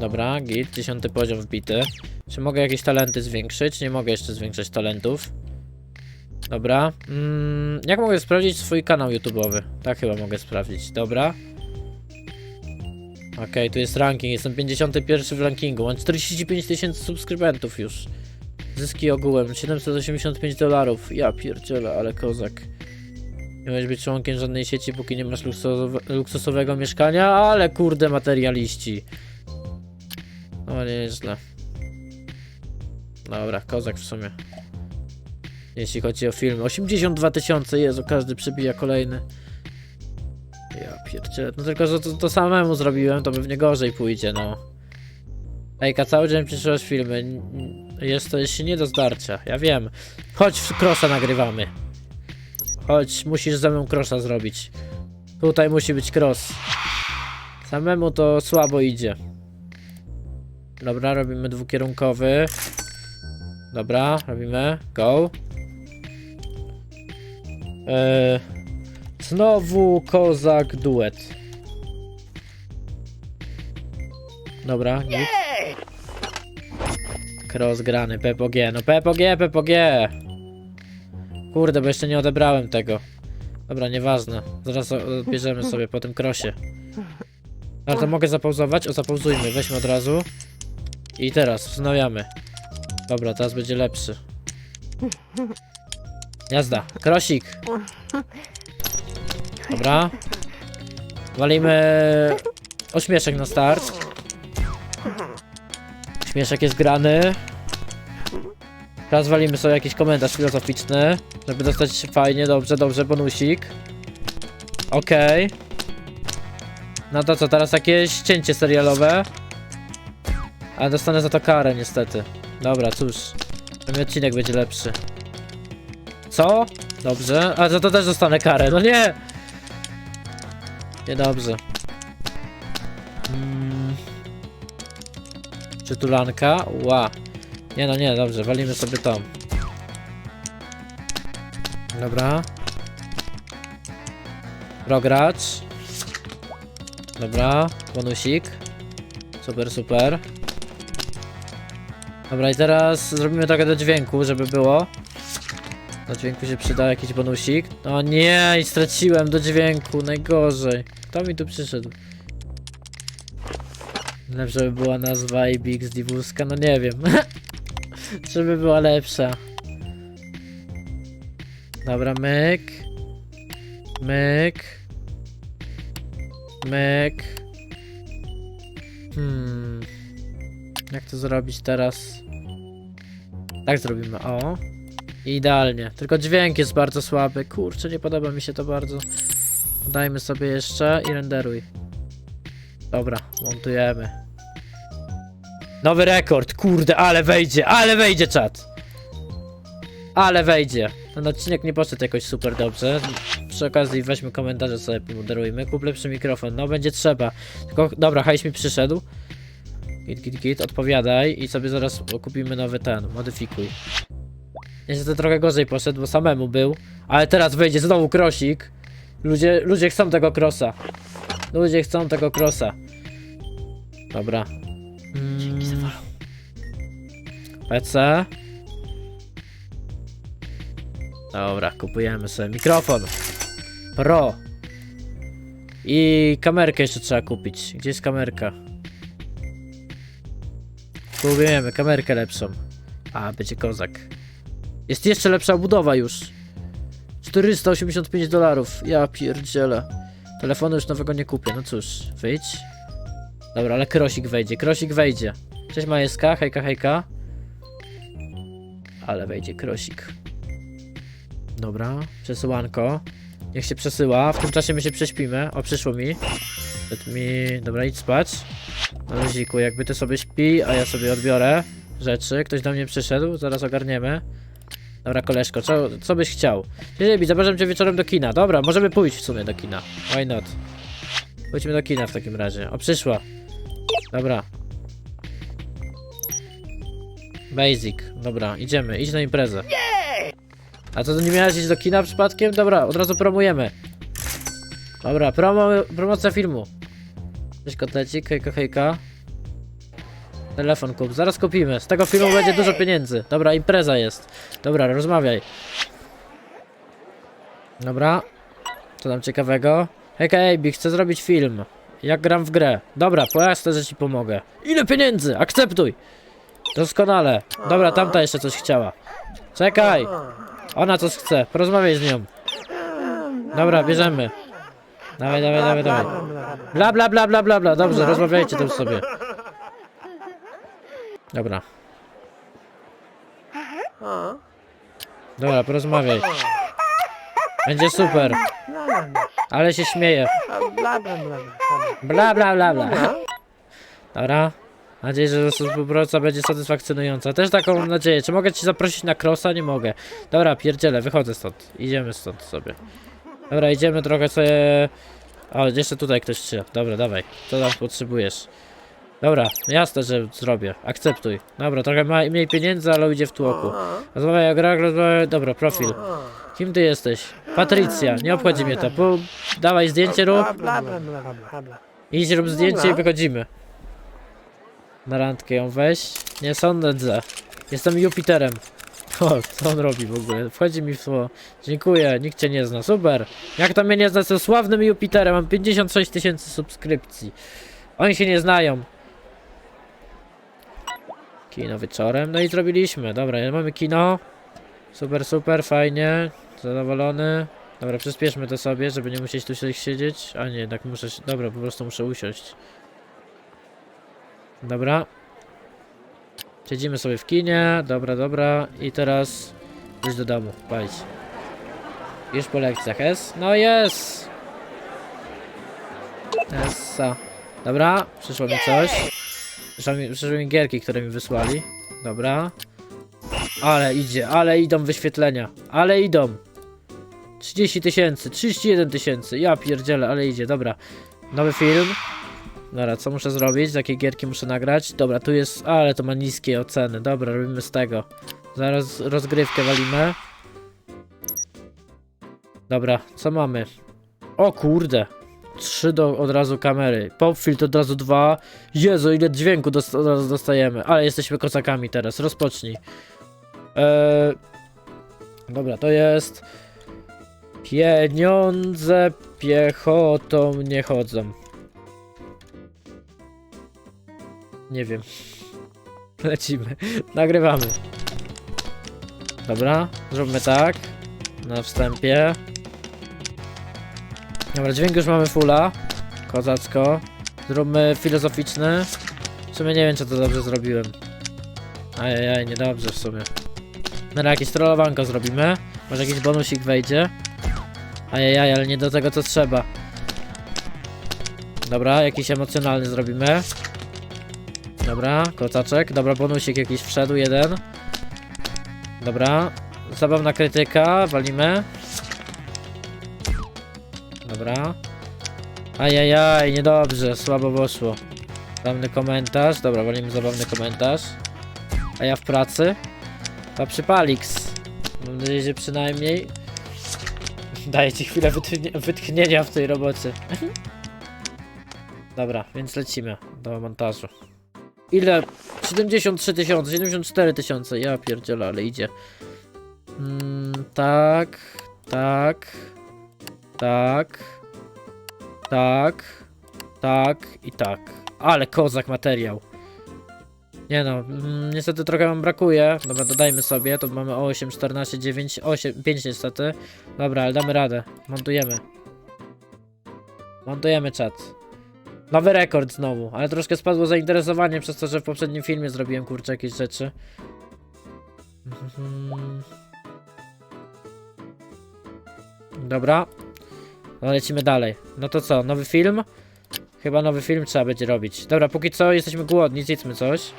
Dobra, git, dziesiąty poziom wbity. Czy mogę jakieś talenty zwiększyć? Nie mogę jeszcze zwiększać talentów. Dobra. Mm, jak mogę sprawdzić swój kanał YouTube'owy? Tak chyba mogę sprawdzić. Dobra. Okej, tu jest ranking. Jestem 51 w rankingu. Mam 45 tysięcy subskrybentów już. Zyski ogółem 785 dolarów. Ja pierdzielę, ale kozak. Nie możesz być członkiem żadnej sieci, póki nie masz luksusowe, luksusowego mieszkania, ale kurde materialiści. O, nieźle. Dobra, kozak w sumie. Jeśli chodzi o filmy. 82 tysiące, Jezu, każdy przybija kolejny. Ja pierdzielę. No tylko, że to, to samemu zrobiłem, to pewnie gorzej pójdzie, no. Ejka, cały dzień przyszłaś filmy. Jesteś nie do zdarcia, ja wiem. Chodź, w krosa nagrywamy. Chodź, musisz ze mną krosa zrobić. Tutaj musi być cross. Samemu to słabo idzie. Dobra, robimy dwukierunkowy. Dobra, robimy. Go. Eee, znowu kozak duet. Dobra, git. Cross grany, PPG. No PPG, PPG. Kurde, bo jeszcze nie odebrałem tego. Dobra, nieważne. Zaraz odbierzemy sobie po tym krosie. Ale to mogę zapauzować? O, zapauzujmy. Weźmy od razu. I teraz wznawiamy. Dobra, teraz będzie lepszy. Jazda. Krosik. Dobra. Walimy ośmieszek na start. Śmieszek jest grany. Teraz walimy sobie jakiś komentarz filozoficzny, żeby dostać fajnie, dobrze, dobrze, bonusik. Okej. No to co, teraz jakieś cięcie serialowe. Ale dostanę za to karę niestety. Dobra, cóż. Ten odcinek będzie lepszy. Co? Dobrze. A za to też dostanę karę, no nie! Niedobrze. Mm. Przytulanka? Ła. Nie no nie, dobrze, walimy sobie tą. Dobra. Progracz. Dobra, bonusik. Super, super. Dobra, i teraz zrobimy trochę do dźwięku, żeby było. Do dźwięku się przyda jakiś bonusik. O nie, i straciłem do dźwięku, najgorzej. Kto mi tu przyszedł? Lepsza by była nazwa IBX Diwuska, no nie wiem. Żeby była lepsza. Dobra, myk. Myk. Myk. Hmm. Jak to zrobić teraz? Tak zrobimy, o. Idealnie. Tylko dźwięk jest bardzo słaby. Kurczę, nie podoba mi się to bardzo. Dajmy sobie jeszcze i renderuj. Dobra, montujemy. Nowy rekord, kurde, ale wejdzie, ale wejdzie czat. Ale wejdzie. Ten odcinek nie poszedł jakoś super dobrze. Przy okazji weźmy komentarze sobie pomoderujmy. Kup lepszy mikrofon, no będzie trzeba. Tylko, dobra, hajś mi przyszedł. Git, git, git, odpowiadaj i sobie zaraz kupimy nowy ten, modyfikuj. Niestety trochę gorzej poszedł, bo samemu był. Ale teraz wejdzie znowu krosik. Ludzie, ludzie chcą tego krosa. Ludzie chcą tego krosa. Dobra. Mm. PC. Dobra, kupujemy sobie mikrofon. Pro. I kamerkę jeszcze trzeba kupić. Gdzie jest kamerka? Kupujemy kamerkę lepszą. A, będzie kozak. Jest jeszcze lepsza budowa już. 485 dolarów. Ja pierdzielę. Telefonu już nowego nie kupię. No cóż, wyjdź. Dobra, ale krosik wejdzie, krosik wejdzie. Cześć Majeska, hejka, hejka. Ale wejdzie krosik. Dobra, przesyłanko. Niech się przesyła, w tym czasie my się prześpimy. O, przyszło mi. Let mi... Dobra, idź spać. Na luziku, jakby ty sobie śpi, a ja sobie odbiorę rzeczy. Ktoś do mnie przyszedł, zaraz ogarniemy. Dobra, koleżko, co, co byś chciał? Jeżeli zapraszam cię wieczorem do kina. Dobra, możemy pójść w sumie do kina. Why not? Pójdźmy do kina w takim razie. O, przyszła. Dobra. Basic. Dobra, idziemy. Idź na imprezę. A co, nie miałeś iść do kina przypadkiem? Dobra, od razu promujemy. Dobra, promo, promocja filmu. Cześć kotlecik, hejka, hejka. Telefon kup, zaraz kupimy. Z tego filmu będzie dużo pieniędzy. Dobra, impreza jest. Dobra, rozmawiaj. Dobra. Co tam ciekawego? Hejka Ejbi, chcę zrobić film. Jak gram w grę. Dobra, pojasne, że ci pomogę. Ile pieniędzy? Akceptuj! Doskonale. Dobra, tamta jeszcze coś chciała. Czekaj! Ona coś chce. Porozmawiaj z nią. Dobra, bierzemy. Dawaj, dawaj, dawaj, dawaj. Bla, bla, bla, bla, bla, bla. Dobrze, rozmawiajcie tam sobie. Dobra. Dobra, porozmawiaj. Będzie super. Ale się śmieje. Bla bla bla. Bla. Dobra. Mam nadzieję, że współpraca będzie satysfakcjonująca. Też taką mam nadzieję. Czy mogę ci zaprosić na crossa? Nie mogę. Dobra, pierdzielę, wychodzę stąd. Idziemy stąd sobie. Dobra, idziemy trochę sobie... O, jeszcze tutaj ktoś się. Dobra, dawaj. Co tam potrzebujesz? Dobra, jasne, że zrobię. Akceptuj. Dobra, trochę ma, mniej pieniędzy, ale idzie w tłoku. Rozmawiaj o grach, rozmawiaj... Dobra, profil. Kim ty jesteś? Patrycja, nie obchodzi mnie to. Po... Dawaj zdjęcie rób. Idź rób zdjęcie i wychodzimy. Na randkę ją weź. Nie sądzę. Jestem Jupiterem. O, co on robi w ogóle? Wchodzi mi w słowo. Dziękuję, nikt cię nie zna. Super. Jak to mnie nie zna? Jestem sławnym Jupiterem. Mam 56 tysięcy subskrypcji. Oni się nie znają. Kino wieczorem. No i zrobiliśmy. Dobra, mamy kino. Super, super, fajnie. Zadowolony. Dobra, przyspieszmy to sobie, żeby nie musieć tu siedzieć. A nie, jednak muszę. się- Dobra, po prostu muszę usiąść. Dobra. Siedzimy sobie w kinie. Dobra, dobra. I teraz już do domu. Pajdź. Już po lekcjach. S? No jest! Essa. Dobra, przyszło mi coś. Przyszło mi, przyszły mi gierki, które mi wysłali. Dobra. Ale idzie, ale idą wyświetlenia. Ale idą. 30 tysięcy, 31 tysięcy. Ja pierdzielę, ale idzie, dobra. Nowy film. Dobra, co muszę zrobić? Jakie gierki muszę nagrać? Dobra, tu jest. Ale to ma niskie oceny. Dobra, robimy z tego. Zaraz rozgrywkę walimy. Dobra, co mamy? O kurde. Trzy do od razu kamery. Popfiltr od razu dwa. Jezu, ile dźwięku dos od razu dostajemy. Ale jesteśmy kosakami teraz. Rozpocznij. Eee... Dobra, to jest. Pieniądze piechotą nie chodzą. Nie wiem. Lecimy. Nagrywamy. Dobra, zróbmy tak. Na wstępie. Dobra, dźwięk już mamy fulla. Kozacko. Zróbmy filozoficzny. W sumie nie wiem, czy to dobrze zrobiłem. Ajajaj, niedobrze w sumie. Dobra, jakieś trollowanko zrobimy. Może jakiś bonusik wejdzie. Ajajaj, ale nie do tego co trzeba. Dobra, jakiś emocjonalny zrobimy. Dobra, kocaczek. Dobra, bonusik jakiś wszedł, jeden. Dobra. Zabawna krytyka, walimy. Dobra. Ajajaj, niedobrze, słabo poszło. Zabawny komentarz, dobra, walimy zabawny komentarz. A ja w pracy. To przypaliks. Mam nadzieję, że przynajmniej daje ci chwilę wytchnie, wytchnienia w tej robocie. Dobra, więc lecimy do montażu. Ile? 73 tysiące, 74 tysiące. Ja pierdzielę, ale idzie. Mm, tak, tak, tak, tak, tak i tak. Ale kozak materiał. Nie no, mm, niestety trochę wam brakuje. Dobra, dodajmy sobie, to mamy 8, 14, 9, 8, 5 niestety. Dobra, ale damy radę. Montujemy. Montujemy czat. Nowy rekord znowu, ale troszkę spadło zainteresowanie przez to, że w poprzednim filmie zrobiłem kurczę jakieś rzeczy. Dobra. No lecimy dalej. No to co, nowy film? Chyba nowy film trzeba będzie robić. Dobra, póki co jesteśmy głodni, zjedzmy coś.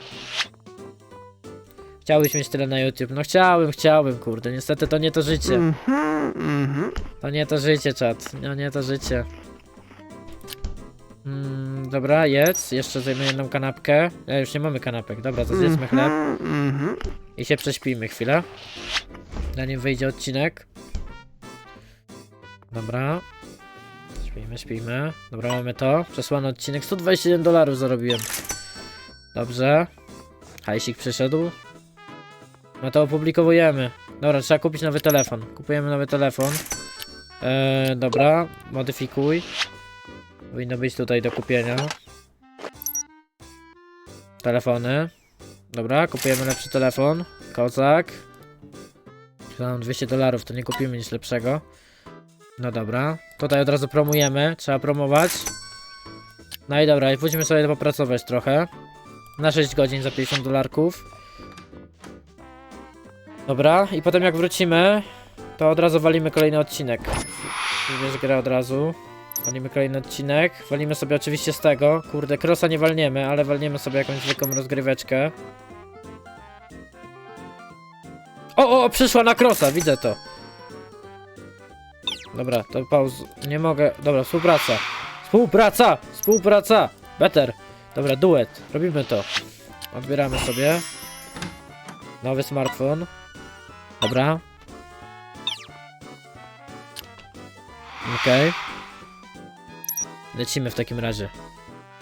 Chciałbyś mieć tyle na YouTube. No chciałbym, chciałbym, kurde. Niestety to nie to życie. Mhm, mhm. To nie to życie, czat. No nie to życie. Mm, dobra, jedz. Jeszcze zajmę jedną kanapkę. Ja już nie mamy kanapek. Dobra, to zjedzmy chleb Mhm. i się prześpimy chwilę. Zanim wyjdzie odcinek. Dobra. Śpimy, śpimy. Dobra, mamy to. Przesłany odcinek. 121 dolarów zarobiłem. Dobrze. Hajsik przyszedł. No to opublikowujemy. Dobra, trzeba kupić nowy telefon. Kupujemy nowy telefon. Eee, dobra, modyfikuj. Powinno być tutaj do kupienia. Telefony. Dobra, kupujemy lepszy telefon. Kozak. Mam 200 dolarów, to nie kupimy nic lepszego. No dobra. Tutaj od razu promujemy. Trzeba promować. No i dobra, i pójdźmy sobie popracować trochę. Na 6 godzin za 50 dolarków. Dobra, i potem jak wrócimy, to od razu walimy kolejny odcinek. Wybierz grę od razu. Walimy kolejny odcinek. Walimy sobie oczywiście z tego. Kurde, crossa nie walniemy, ale walniemy sobie jakąś zwykłą rozgryweczkę. O, o, przyszła na crossa, widzę to. Dobra, to pauz. Nie mogę. Dobra, współpraca. Współpraca! Współpraca! Better. Dobra, duet. Robimy to. Odbieramy sobie. Nowy smartfon. Dobra. Okej. Lecimy w takim razie.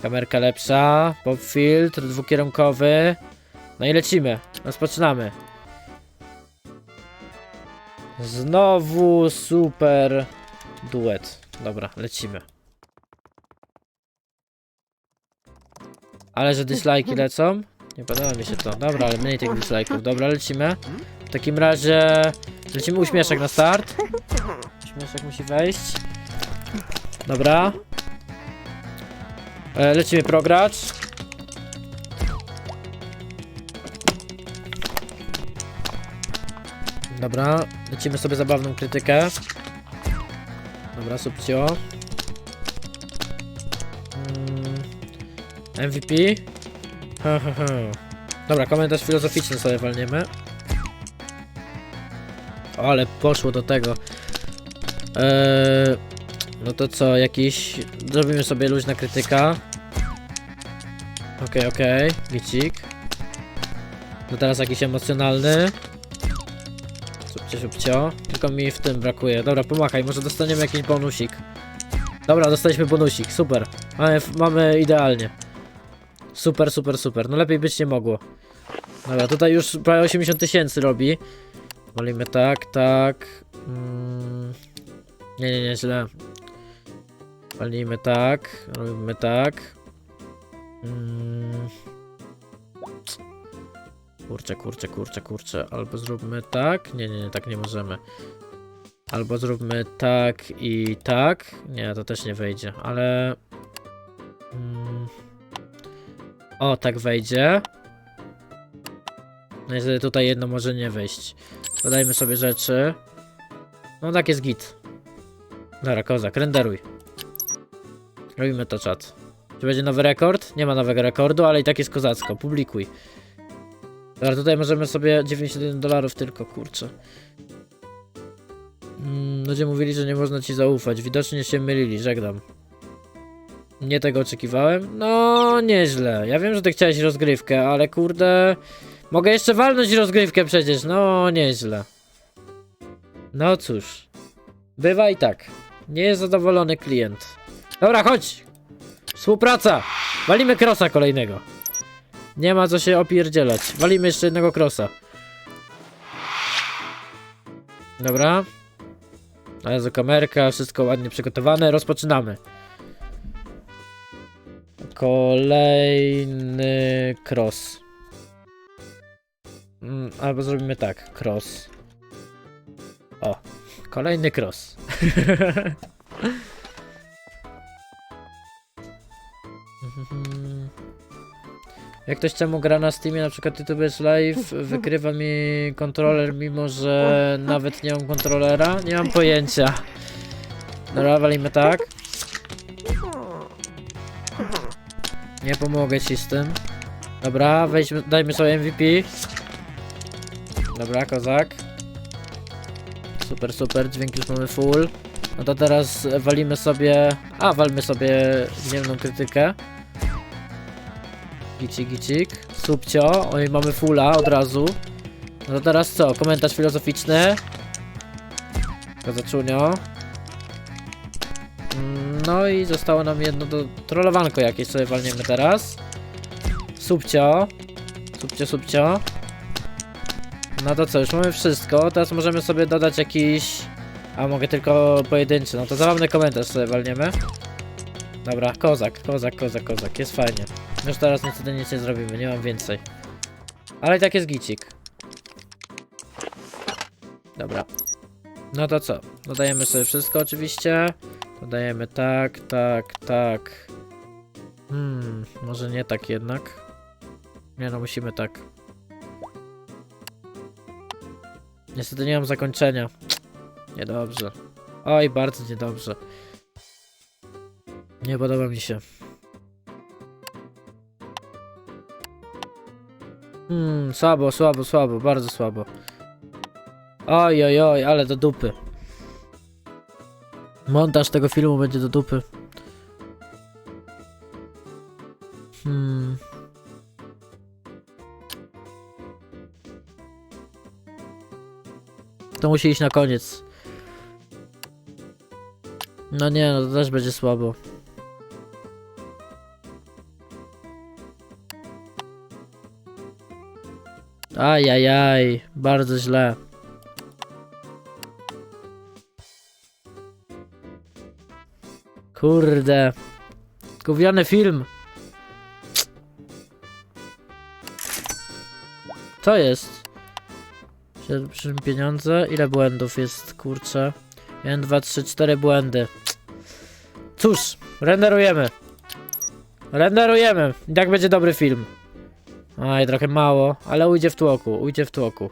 Kamerka lepsza, pop filtr dwukierunkowy. No i lecimy. Rozpoczynamy. Znowu super duet. Dobra, lecimy. Ale że dislike'i lecą? Nie podoba mi się to. Dobra, ale mniej tych dislike'ów. Dobra, lecimy. W takim razie lecimy uśmieszek na start. Uśmieszek musi wejść. Dobra. E, lecimy progracz. Dobra, lecimy sobie zabawną krytykę. Dobra, subcio. Mm, MVP. Ha. Dobra, komentarz filozoficzny sobie walniemy. Ale poszło do tego. Eee, no to co, jakiś... Zrobimy sobie luźna krytyka. Okej, okej, gicik. No teraz jakiś emocjonalny. Subcio, subcio. Tylko mi w tym brakuje. Dobra, pomachaj, może dostaniemy jakiś bonusik. Dobra, dostaliśmy bonusik, super. Mamy, mamy idealnie. Super, super, super. No lepiej być nie mogło. Dobra, tutaj już prawie 80 tysięcy robi. Walimy tak, tak. Mm. Nie, nie, nie, źle. Walimy tak, robimy tak. Mm. Kurczę, kurczę, kurczę, kurczę. Albo zróbmy tak. Nie, nie, nie, tak nie możemy. Albo zróbmy tak i tak. Nie, to też nie wejdzie, ale. Mm. O, tak wejdzie. No Niestety tutaj jedno może nie wejść. Dodajmy sobie rzeczy. No tak jest git. Dobra, kozak, renderuj. Robimy to czat. Czy będzie nowy rekord? Nie ma nowego rekordu, ale i tak jest kozacko. Publikuj. Dobra, tutaj możemy sobie 91 dolarów tylko, kurczę. Mm, ludzie mówili, że nie można ci zaufać. Widocznie się mylili, żegnam. Nie tego oczekiwałem? No, nieźle. Ja wiem, że ty chciałeś rozgrywkę, ale kurde... Mogę jeszcze walnąć rozgrywkę przecież, no nieźle. No cóż. Bywa i tak. Nie jest zadowolony klient. Dobra, chodź! Współpraca! Walimy krosa kolejnego. Nie ma co się opierdzielać. Walimy jeszcze jednego krosa. Dobra. Jezu, kamerka, wszystko ładnie przygotowane. Rozpoczynamy. Kolejny cross. Mm, albo zrobimy tak, cross. O, kolejny cross. Jak ktoś czemu gra na Steamie, na przykład YouTubers Live, wykrywa mi kontroler, mimo że nawet nie mam kontrolera? Nie mam pojęcia. Dobra, walimy tak. Nie pomogę ci z tym. Dobra, wejdźmy, dajmy sobie MVP. Dobra, kozak. Super, super, dźwięk już mamy full. No to teraz walimy sobie... A, walmy sobie gniewną krytykę. Gicik, gicik. Subcio. Oj, mamy fulla od razu. No to teraz co? Komentarz filozoficzny. Kozaczunio. Mm, No i zostało nam jedno do... Trollowanko jakieś sobie walniemy teraz. Subcio. Subcie, subcio. No to co, już mamy wszystko. Teraz możemy sobie dodać jakiś... A mogę tylko pojedynczy. No to zabawny komentarz sobie walniemy. Dobra, kozak, kozak, kozak, kozak. Jest fajnie. Już teraz niestety nic nie zrobimy, nie mam więcej. Ale i tak jest gicik. Dobra. No to co? Dodajemy sobie wszystko oczywiście. Dodajemy tak, tak, tak. Hmm, może nie tak jednak. Nie no, musimy tak. Niestety nie mam zakończenia. Niedobrze. Oj, bardzo niedobrze. Nie podoba mi się. Hmm, słabo, słabo, słabo, bardzo słabo. Oj, oj, oj, ale do dupy. Montaż tego filmu będzie do dupy. Hmm. To musi iść na koniec. No nie, no to też będzie słabo. Ajajaj, bardzo źle. Kurde. Gówniany film. Co jest? Przy pieniądze? Ile błędów jest, kurczę? 1, 2, 3, 4 błędy. Cóż, renderujemy. Renderujemy. I tak będzie dobry film. Aj, trochę mało, ale ujdzie w tłoku, ujdzie w tłoku.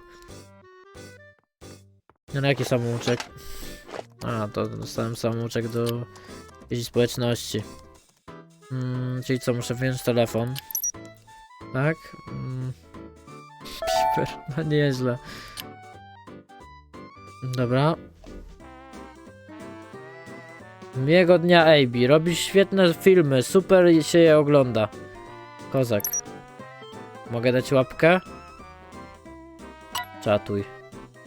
No na jaki samouczek? A, to dostałem samouczek do sieci społeczności. Mm, czyli co, muszę wyjąć telefon. Tak? Mm. Piper, no nieźle. Dobra. Miłego dnia, AB. Robisz świetne filmy, super się je ogląda. Kozak. Mogę dać łapkę? Czatuj.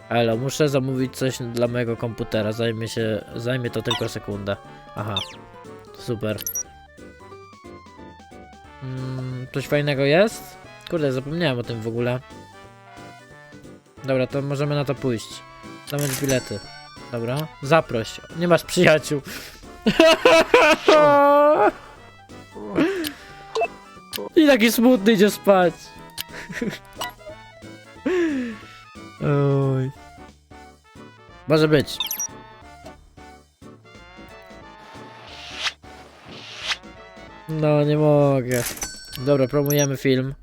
Elo, muszę zamówić coś dla mojego komputera. Zajmie się. Zajmie to tylko sekundę. Aha. Super. Mm, coś fajnego jest? Kurde, zapomniałem o tym w ogóle. Dobra, to możemy na to pójść. Zamówić bilety. Dobra. Zaproś. Nie masz przyjaciół. I taki smutny idzie spać. Oj. Może być. No, nie mogę. Dobra, promujemy film.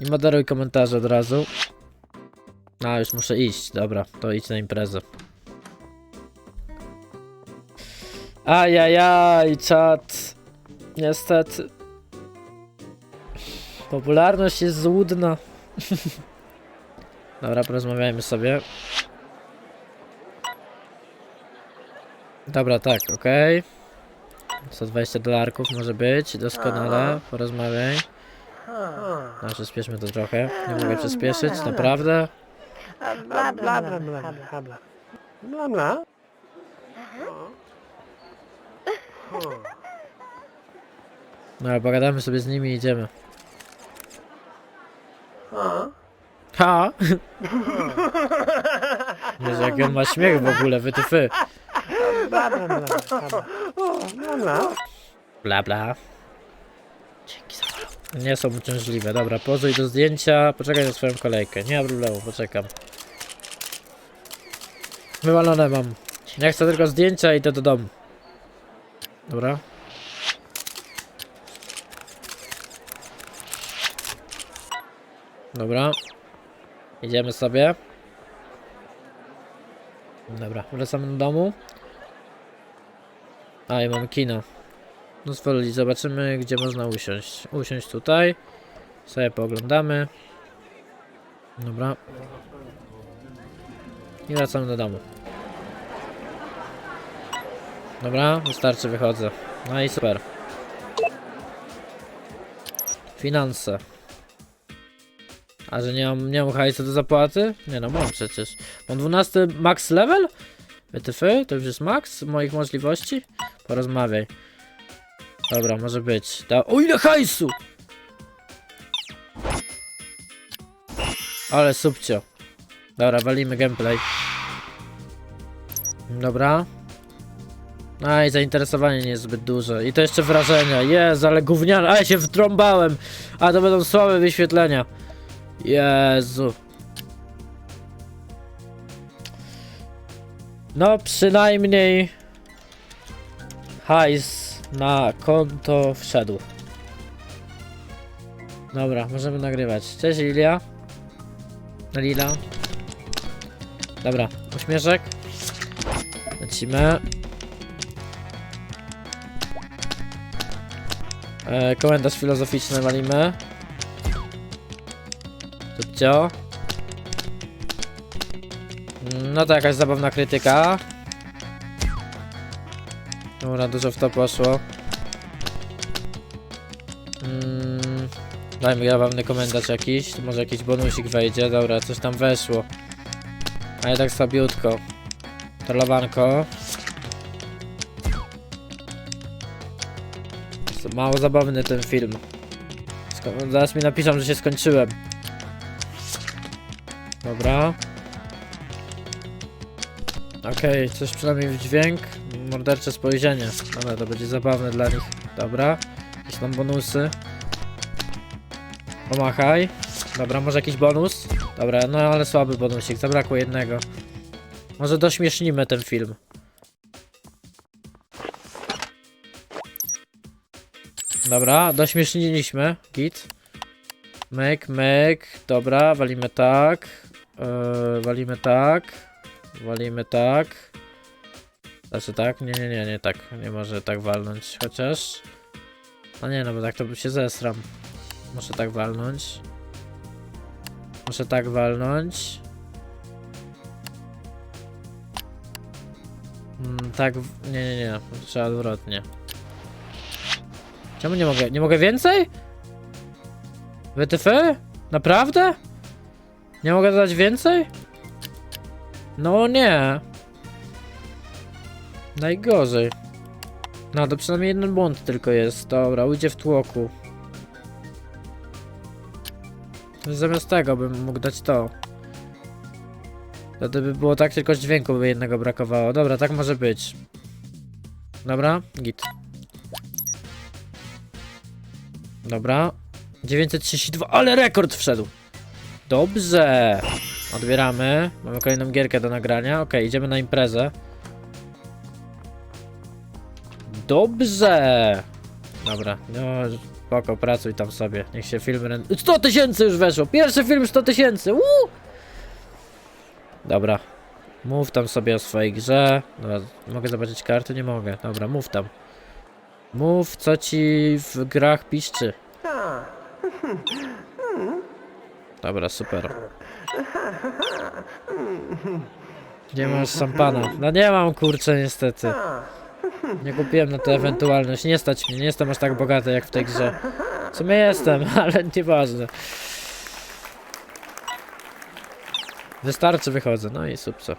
I moderuj komentarze od razu. A, już muszę iść. Dobra, to idź na imprezę. Ajajaj, czat. Niestety. Popularność jest złudna. Dobra, porozmawiajmy sobie. Dobra, tak, okej. 120 dolarków może być, doskonale, porozmawiaj. No, przyspieszmy to trochę. Nie mogę przyspieszyć, naprawdę. Bla, bla, bla, bla, bla, bla. Bla, bla. No, pogadamy sobie z nimi i idziemy. Ha! Jezu, jaki on ma śmiech w ogóle, wytyfy. Bla, bla, bla, bla, bla. Bla, bla. Bla bla. Dzięki za follow. Nie są uciążliwe. Dobra, pozuj do zdjęcia. Poczekaj na swoją kolejkę. Nie ma problemu, poczekam. Wywalone mam. Ja chcę tylko zdjęcia i to do domu. Dobra. Dobra. Idziemy sobie. Dobra, wracamy do domu. A, i mamy kino. No zwolili, zobaczymy gdzie można usiąść. Usiąść tutaj. Sobie pooglądamy. Dobra. I wracamy do domu. Dobra, wystarczy, wychodzę. No i super. Finanse. A że nie mam, nie mam hajsu do zapłaty? Nie no, mam przecież. Mam 12 max level? Wytyfy? To już jest max moich możliwości? Porozmawiaj. Dobra, może być. Da o ile hajsu! Ale subcio. Dobra, walimy gameplay. Dobra. Aj, zainteresowanie nie jest zbyt duże. I to jeszcze wrażenia. Jezu, ale gówniane. A ja się wtrąbałem. A to będą słabe wyświetlenia. Jezu. No, przynajmniej hajs na konto wszedł. Dobra, możemy nagrywać. Cześć Lilia. Lila. Dobra, uśmieszek. Lecimy. E, komentarz filozoficzny walimy. Tupcio. No to jakaś zabawna krytyka. Dobra, dużo w to poszło. Mm, dajmy zabawny komentarz jakiś. Może jakiś bonusik wejdzie. Dobra, coś tam weszło. A jednak słabiutko. Trollowanko. Mało zabawny ten film. Zaraz mi napiszą, że się skończyłem. Dobra. Okej, coś przynajmniej w dźwięk. Mordercze spojrzenie. Dobra, to będzie zabawne dla nich. Dobra. Jakieś tam bonusy. Pomachaj. Dobra, może jakiś bonus? Dobra, no ale słaby bonusik, zabrakło jednego. Może dośmiesznimy ten film. Dobra, dośmieszniliśmy. Git. Myk, myk. Dobra, walimy tak. Yy, walimy tak. Walimy tak. Znaczy tak? Nie, nie, nie, nie tak. Nie może tak walnąć. Chociaż... No nie, no bo tak to by się zesram. Muszę tak walnąć. Muszę tak walnąć. Mm, tak, nie, nie, nie. Trzeba odwrotnie. Czemu nie mogę? Nie mogę więcej? WTF? Naprawdę? Nie mogę dodać więcej? No nie. Najgorzej. No to przynajmniej jeden błąd tylko jest. Dobra, ujdzie w tłoku. Zamiast tego bym mógł dać to. Wtedy by było tak, tylko dźwięku by jednego brakowało. Dobra, tak może być. Dobra, git. Dobra. 932, ale rekord wszedł. Dobrze. Odbieramy. Mamy kolejną gierkę do nagrania. Ok, idziemy na imprezę. Dobrze. Dobra, no spoko, pracuj tam sobie. Niech się film ren... 100 tysięcy już weszło! Pierwszy film 100 tysięcy! Dobra. Mów tam sobie o swojej grze. Dobra, mogę zobaczyć karty? Nie mogę. Dobra, mów tam. Mów, co ci w grach piszczy. Dobra, super. Nie masz szampana. No nie mam, kurczę, niestety. Nie kupiłem na to ewentualność. Nie stać mnie, nie jestem aż tak bogaty jak w tej grze. W sumie jestem, ale nieważne. Wystarczy, wychodzę. No i super.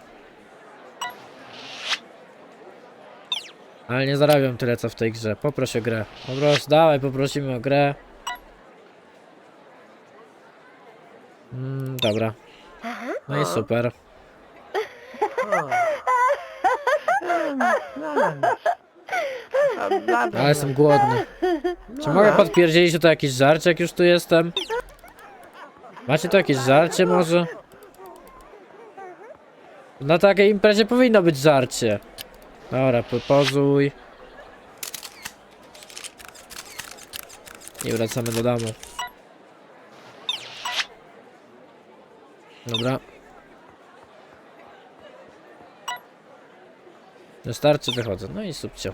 Ale nie zarabiam tyle co w tej grze. Poproś o grę. Poproś, dawaj, poprosimy o grę. Mm, dobra. No i super. Ale jestem głodny. Czy mogę podpierdzielić tutaj jakieś żarcie, jak już tu jestem? Macie tu jakieś żarcie może? Na takiej imprezie powinno być żarcie. Dobra, po- pozuj. I wracamy do domu. Dobra. Wystarczy, wychodzę. No i subcio.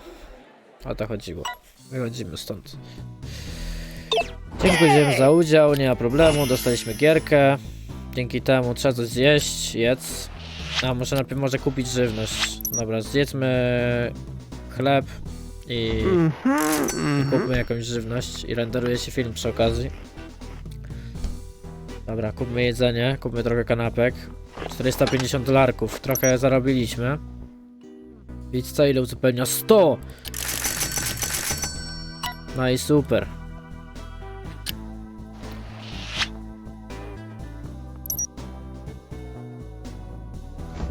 O to chodziło. Wychodzimy stąd. Dziękujemy za udział, nie ma problemu, dostaliśmy gierkę. Dzięki temu trzeba coś zjeść, jedz. A, muszę najpierw może kupić żywność. Dobra, zjedzmy chleb i kupmy jakąś żywność i renderuje się film przy okazji. Dobra, kupmy jedzenie, kupmy trochę kanapek. 450 larków, trochę zarobiliśmy. Widz co ile uzupełnia? 100! No i super.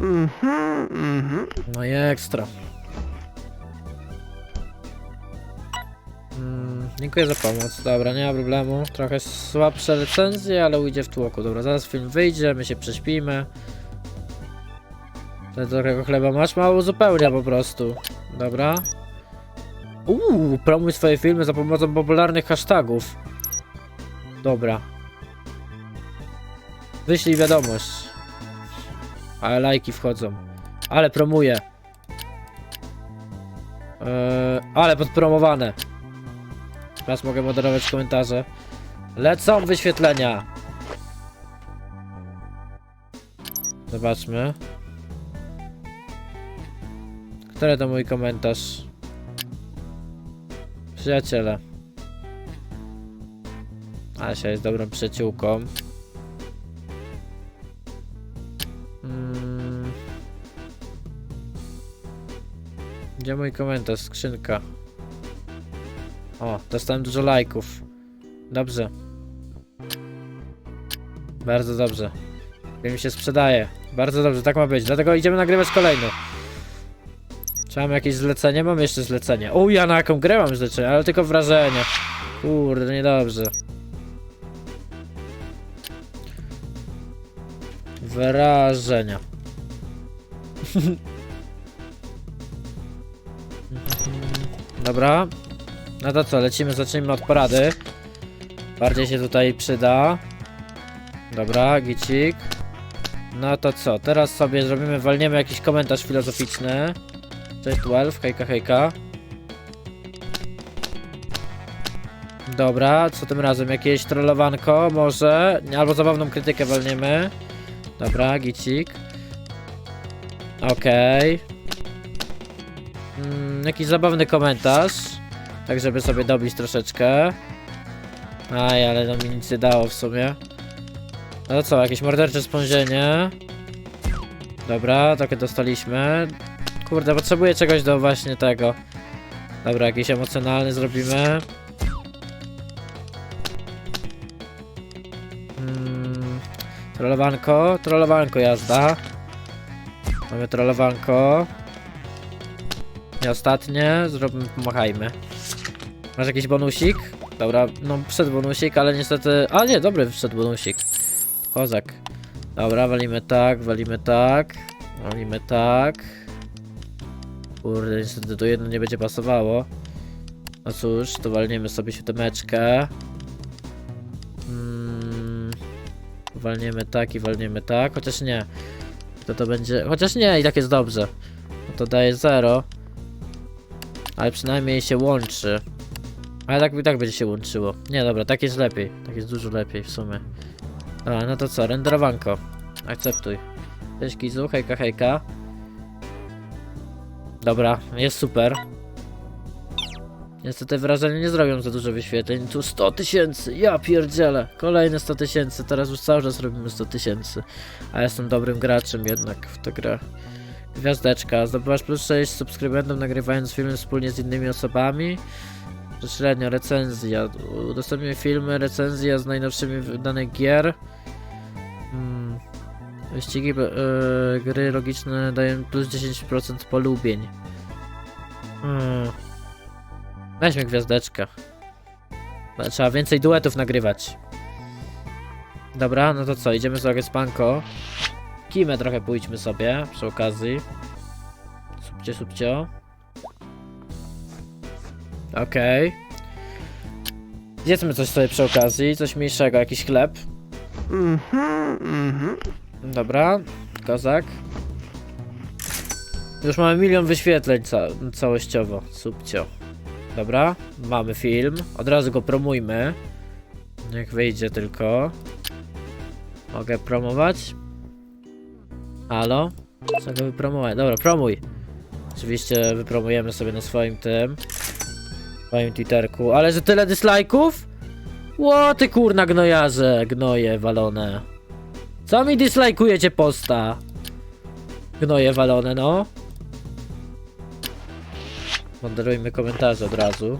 Mhm, mhm. No i ekstra. Dziękuję za pomoc. Dobra, nie ma problemu. Trochę słabsze recenzje, ale ujdzie w tłoku. Dobra, zaraz film wyjdzie, my się prześpimy. Ty trochę chleba masz? Mało zupełnie po prostu. Dobra. Uuu, promuj swoje filmy za pomocą popularnych hashtagów. Dobra. Wyślij wiadomość. Ale lajki wchodzą. Ale promuję. Eee, ale podpromowane. Teraz mogę moderować komentarze. Lecą wyświetlenia. Zobaczmy. Który to mój komentarz? Przyjaciele. Asia jest dobrą przyjaciółką. Mm. Gdzie mój komentarz? Skrzynka. O, dostałem dużo lajków. Dobrze. Bardzo dobrze. Film się sprzedaje. Bardzo dobrze, tak ma być. Dlatego idziemy nagrywać kolejny. Czy mam jakieś zlecenie? Mam jeszcze zlecenie. O, ja na jaką grę mam zlecenie, ale tylko wrażenie. Kurde, niedobrze. Wrażenia. Dobra. No to co, lecimy, zacznijmy od porady. Bardziej się tutaj przyda. Dobra, gicik. No to co, teraz sobie zrobimy, walniemy jakiś komentarz filozoficzny. Cześć 12, hejka hejka. Dobra, co tym razem? Jakieś trollowanko może? Albo zabawną krytykę walniemy. Dobra, gicik. Okej. Mm, jakiś zabawny komentarz. Tak, żeby sobie dobić troszeczkę. Aj, ale no mi nic nie dało w sumie. No to co, jakieś mordercze spązienie. Dobra, takie dostaliśmy. Kurde, potrzebuję czegoś do właśnie tego. Dobra, jakiś emocjonalny zrobimy. Mm, trollowanko, trollowanko jazda. Mamy trollowanko. I ostatnie, zróbmy, pomachajmy. Masz jakiś bonusik? Dobra, no wszedł bonusik, ale niestety... A nie, dobry wszedł bonusik. Kozak. Dobra, walimy tak, walimy tak. Walimy tak. Kurde, niestety to jedno nie będzie pasowało. No cóż, to walniemy sobie siódemeczkę. Mm, walniemy tak i walniemy tak, chociaż nie. To to będzie... Chociaż nie, i tak jest dobrze. No to daje 0. Ale przynajmniej się łączy. Ale tak tak będzie się łączyło. Nie, dobra, tak jest lepiej. Tak jest dużo lepiej w sumie. Dobra, no to co, renderowanko. Akceptuj. Cześć Kizu, hejka hejka. Dobra, jest super. Niestety wrażenie nie zrobią za dużo wyświetleń. Tu 100 tysięcy, ja pierdzielę. Kolejne 100 tysięcy, teraz już cały czas robimy 100 tysięcy. A jestem dobrym graczem jednak w tę grę. Gwiazdeczka, zdobywasz plus 6 subskrybentów nagrywając filmy wspólnie z innymi osobami. To średnio, recenzja. Udostępnię filmy, recenzja z najnowszymi wydanych gier. Hmm. Wyścigi yy, gry logiczne dają plus 10% polubień. Hmm. Weźmy gwiazdeczkę. Trzeba więcej duetów nagrywać. Dobra, no to co, idziemy sobie z panko. Kimę trochę pójdźmy sobie przy okazji. Subcie, subcio. Okej. Zjedzmy coś sobie przy okazji, coś mniejszego, jakiś chleb. Mhm, mhm. Dobra, kozak. Już mamy milion wyświetleń ca całościowo, subcio. Dobra, mamy film, od razu go promujmy. Niech wyjdzie tylko. Mogę promować? Halo? Go wypromować. Dobra, promuj. Oczywiście wypromujemy sobie na swoim tym. Swoim Twitterku. Ale że tyle dislajków? Ło ty kurna gnojarze, gnoje walone. Co mi dislajkujecie posta? Gnoje walone, no. Moderujmy komentarze od razu.